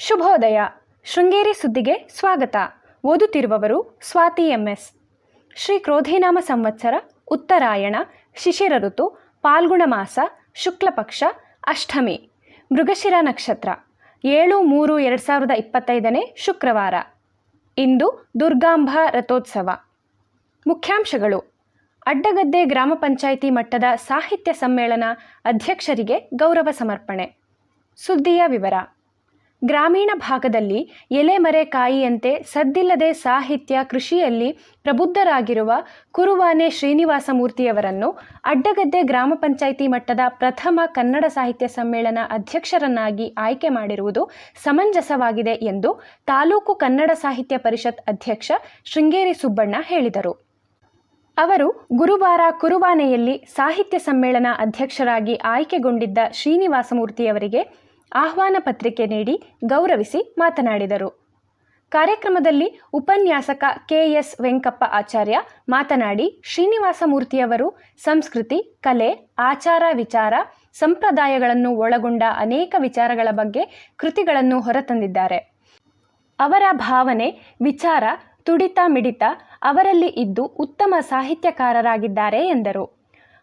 ಶುಭೋದಯ. ಶೃಂಗೇರಿ ಸುದ್ದಿಗೆ ಸ್ವಾಗತ. ಓದುತ್ತಿರುವವರು ಸ್ವಾತಿ ಎಂಎಸ್. ಶ್ರೀ ಕ್ರೋಧಿನಾಮ ಸಂವತ್ಸರ, ಉತ್ತರಾಯಣ, ಶಿಶಿರ ಋತು, ಪಾಲ್ಗುಣ ಮಾಸ ಶುಕ್ಲಪಕ್ಷ ಅಷ್ಟಮಿ, ಮೃಗಶಿರ ನಕ್ಷತ್ರ, ಏಳು ಮೂರು ಎರಡು ಸಾವಿರದ ಇಪ್ಪತ್ತೈದನೇ ಶುಕ್ರವಾರ. ಇಂದು ದುರ್ಗಾಂಬ ರಥೋತ್ಸವ. ಮುಖ್ಯಾಂಶಗಳು. ಅಡ್ಡಗದ್ದೆ ಗ್ರಾಮ ಪಂಚಾಯಿತಿ ಮಟ್ಟದ ಸಾಹಿತ್ಯ ಸಮ್ಮೇಳನ ಅಧ್ಯಕ್ಷರಿಗೆ ಗೌರವ ಸಮರ್ಪಣೆ. ಸುದ್ದಿಯ ವಿವರ. ಗ್ರಾಮೀಣ ಭಾಗದಲ್ಲಿ ಎಲೆಮರೆ ಕಾಯಿಯಂತೆ ಸದ್ದಿಲ್ಲದೆ ಸಾಹಿತ್ಯ ಕೃಷಿಯಲ್ಲಿ ಪ್ರಬುದ್ಧರಾಗಿರುವ ಕುರುವಾನೆ ಶ್ರೀನಿವಾಸ ಮೂರ್ತಿಯವರನ್ನು ಅಡ್ಡಗದ್ದೆ ಗ್ರಾಮ ಪಂಚಾಯಿತಿ ಮಟ್ಟದ ಪ್ರಥಮ ಕನ್ನಡ ಸಾಹಿತ್ಯ ಸಮ್ಮೇಳನ ಅಧ್ಯಕ್ಷರನ್ನಾಗಿ ಆಯ್ಕೆ ಮಾಡಿರುವುದು ಸಮಂಜಸವಾಗಿದೆ ಎಂದು ತಾಲೂಕು ಕನ್ನಡ ಸಾಹಿತ್ಯ ಪರಿಷತ್ ಅಧ್ಯಕ್ಷ ಶೃಂಗೇರಿ ಸುಬ್ಬಣ್ಣ ಹೇಳಿದರು. ಅವರು ಗುರುವಾರ ಕುರುವಾನೆಯಲ್ಲಿ ಸಾಹಿತ್ಯ ಸಮ್ಮೇಳನ ಅಧ್ಯಕ್ಷರಾಗಿ ಆಯ್ಕೆಗೊಂಡಿದ್ದ ಶ್ರೀನಿವಾಸಮೂರ್ತಿಯವರಿಗೆ ಆಹ್ವಾನ ಪತ್ರಿಕೆ ನೀಡಿ ಗೌರವಿಸಿ ಮಾತನಾಡಿದರು. ಕಾರ್ಯಕ್ರಮದಲ್ಲಿ ಉಪನ್ಯಾಸಕ ಕೆಎಸ್ ವೆಂಕಪ್ಪ ಆಚಾರ್ಯ ಮಾತನಾಡಿ, ಶ್ರೀನಿವಾಸಮೂರ್ತಿಯವರು ಸಂಸ್ಕೃತಿ, ಕಲೆ, ಆಚಾರ ವಿಚಾರ, ಸಂಪ್ರದಾಯಗಳನ್ನು ಒಳಗೊಂಡ ಅನೇಕ ವಿಚಾರಗಳ ಬಗ್ಗೆ ಕೃತಿಗಳನ್ನು ಹೊರತಂದಿದ್ದಾರೆ. ಅವರ ಭಾವನೆ, ವಿಚಾರ, ತುಡಿತ ಮಿಡಿತ ಅವರಲ್ಲಿ ಇದ್ದು ಉತ್ತಮ ಸಾಹಿತ್ಯಕಾರರಾಗಿದ್ದಾರೆ ಎಂದರು.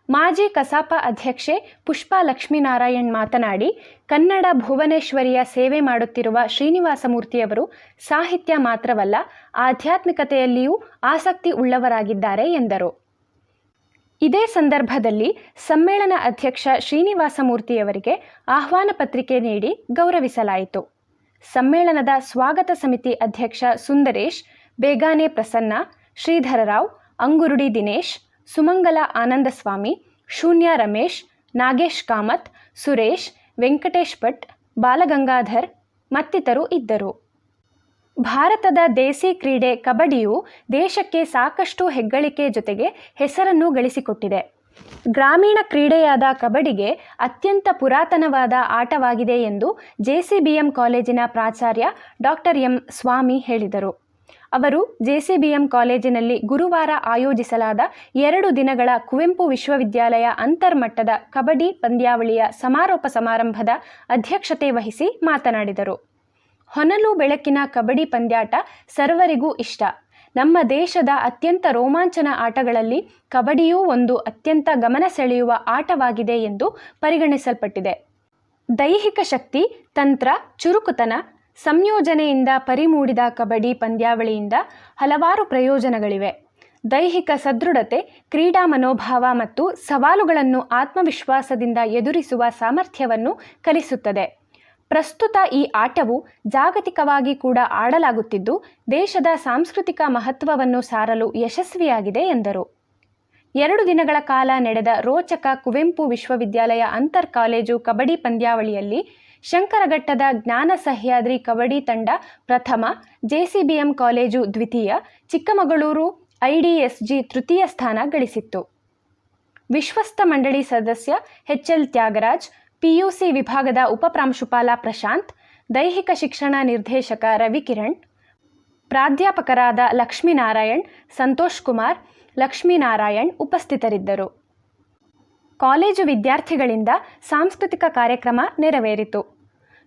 ಮಾಜಿ ಕಸಾಪ ಅಧ್ಯಕ್ಷೆ ಪುಷ್ಪಾ ಲಕ್ಷ್ಮೀನಾರಾಯಣ್ ಮಾತನಾಡಿ, ಕನ್ನಡ ಭುವನೇಶ್ವರಿಯ ಸೇವೆ ಮಾಡುತ್ತಿರುವ ಶ್ರೀನಿವಾಸಮೂರ್ತಿಯವರು ಸಾಹಿತ್ಯ ಮಾತ್ರವಲ್ಲ, ಆಧ್ಯಾತ್ಮಿಕತೆಯಲ್ಲಿಯೂ ಆಸಕ್ತಿ ಉಳ್ಳವರಾಗಿದ್ದಾರೆ ಎಂದರು. ಇದೇ ಸಂದರ್ಭದಲ್ಲಿ ಸಮ್ಮೇಳನ ಅಧ್ಯಕ್ಷ ಶ್ರೀನಿವಾಸಮೂರ್ತಿಯವರಿಗೆ ಆಹ್ವಾನ ಪತ್ರಿಕೆ ನೀಡಿ ಗೌರವಿಸಲಾಯಿತು. ಸಮ್ಮೇಳನದ ಸ್ವಾಗತ ಸಮಿತಿ ಅಧ್ಯಕ್ಷ ಸುಂದರೇಶ್, ಬೇಗಾನೆ ಪ್ರಸನ್ನ ಶ್ರೀಧರರಾವ್ ಅಂಗುರುಡಿ ದಿನೇಶ್ ಸುಮಂಗಲ ಆನಂದಸ್ವಾಮಿ, ಶೂನ್ಯ ರಮೇಶ್, ನಾಗೇಶ್ ಕಾಮತ್, ಸುರೇಶ್, ವೆಂಕಟೇಶ್ ಭಟ್, ಬಾಲಗಂಗಾಧರ್ ಮತ್ತಿತರು ಇದ್ದರು. ಭಾರತದ ದೇಸಿ ಕ್ರೀಡೆ ಕಬಡ್ಡಿಯು ದೇಶಕ್ಕೆ ಸಾಕಷ್ಟು ಹೆಗ್ಗಳಿಕೆ ಜೊತೆಗೆ ಹೆಸರನ್ನು ಗಳಿಸಿಕೊಟ್ಟಿದೆ. ಗ್ರಾಮೀಣ ಕ್ರೀಡೆಯಾದ ಕಬಡ್ಡಿಗೆ ಅತ್ಯಂತ ಪುರಾತನವಾದ ಆಟವಾಗಿದೆ ಎಂದು ಜೆಸಿಬಿಎಂ ಕಾಲೇಜಿನ ಪ್ರಾಚಾರ್ಯ ಡಾಕ್ಟರ್ ಎಂ ಸ್ವಾಮಿ ಹೇಳಿದರು. ಅವರು ಜೆಸಿಬಿಎಂ ಕಾಲೇಜಿನಲ್ಲಿ ಗುರುವಾರ ಆಯೋಜಿಸಲಾದ ಎರಡು ದಿನಗಳ ಕುವೆಂಪು ವಿಶ್ವವಿದ್ಯಾಲಯ ಅಂತರ್ಮಟ್ಟದ ಕಬಡ್ಡಿ ಪಂದ್ಯಾವಳಿಯ ಸಮಾರೋಪ ಸಮಾರಂಭದ ಅಧ್ಯಕ್ಷತೆ ವಹಿಸಿ ಮಾತನಾಡಿದರು. ಹೊನಲು ಬೆಳಕಿನ ಕಬಡ್ಡಿ ಪಂದ್ಯಾಟ ಸರ್ವರಿಗೂ ಇಷ್ಟ. ನಮ್ಮ ದೇಶದ ಅತ್ಯಂತ ರೋಮಾಂಚನ ಆಟಗಳಲ್ಲಿ ಕಬಡ್ಡಿಯೂ ಒಂದು ಅತ್ಯಂತ ಗಮನ ಸೆಳೆಯುವ ಆಟವಾಗಿದೆ ಎಂದು ಪರಿಗಣಿಸಲ್ಪಟ್ಟಿದೆ. ದೈಹಿಕ ಶಕ್ತಿ, ತಂತ್ರ, ಚುರುಕುತನ ಸಂಯೋಜನೆಯಿಂದ ಪರಿಮೂಡಿದ ಕಬಡ್ಡಿ ಪಂದ್ಯಾವಳಿಯಿಂದ ಹಲವಾರು ಪ್ರಯೋಜನಗಳಿವೆ. ದೈಹಿಕ ಸದೃಢತೆ, ಕ್ರೀಡಾ ಮನೋಭಾವ ಮತ್ತು ಸವಾಲುಗಳನ್ನು ಆತ್ಮವಿಶ್ವಾಸದಿಂದ ಎದುರಿಸುವ ಸಾಮರ್ಥ್ಯವನ್ನು ಕಲಿಸುತ್ತದೆ. ಪ್ರಸ್ತುತ ಈ ಆಟವು ಜಾಗತಿಕವಾಗಿ ಕೂಡ ಆಡಲಾಗುತ್ತಿದ್ದು, ದೇಶದ ಸಾಂಸ್ಕೃತಿಕ ಮಹತ್ವವನ್ನು ಸಾರಲು ಯಶಸ್ವಿಯಾಗಿದೆ ಎಂದರು. ಎರಡು ದಿನಗಳ ಕಾಲ ನಡೆದ ರೋಚಕ ಕುವೆಂಪು ವಿಶ್ವವಿದ್ಯಾಲಯ ಅಂತರ್ ಕಾಲೇಜು ಕಬಡ್ಡಿ ಪಂದ್ಯಾವಳಿಯಲ್ಲಿ ಶಂಕರಘಟ್ಟದ ಜ್ಞಾನ ಸಹ್ಯಾದ್ರಿ ಕಬಡ್ಡಿ ತಂಡ ಪ್ರಥಮ, ಜೆಸಿಬಿಎಂ ಕಾಲೇಜು ದ್ವಿತೀಯ, ಚಿಕ್ಕಮಗಳೂರು ಐಡಿಎಸ್ಜಿ ತೃತೀಯ ಸ್ಥಾನ ಗಳಿಸಿತ್ತು. ವಿಶ್ವಸ್ತ ಮಂಡಳಿ ಸದಸ್ಯ ಎಚ್ಎಲ್ ತ್ಯಾಗರಾಜ್, ಪಿಯುಸಿ ವಿಭಾಗದ ಉಪಪ್ರಾಂಶುಪಾಲ ಪ್ರಶಾಂತ್, ದೈಹಿಕ ಶಿಕ್ಷಣ ನಿರ್ದೇಶಕ ರವಿಕಿರಣ್, ಪ್ರಾಧ್ಯಾಪಕರಾದ ಲಕ್ಷ್ಮೀನಾರಾಯಣ್, ಸಂತೋಷ್ ಕುಮಾರ್, ಲಕ್ಷ್ಮೀನಾರಾಯಣ್ ಉಪಸ್ಥಿತರಿದ್ದರು. ಕಾಲೇಜು ವಿದ್ಯಾರ್ಥಿಗಳಿಂದ ಸಾಂಸ್ಕೃತಿಕ ಕಾರ್ಯಕ್ರಮ ನೆರವೇರಿತು.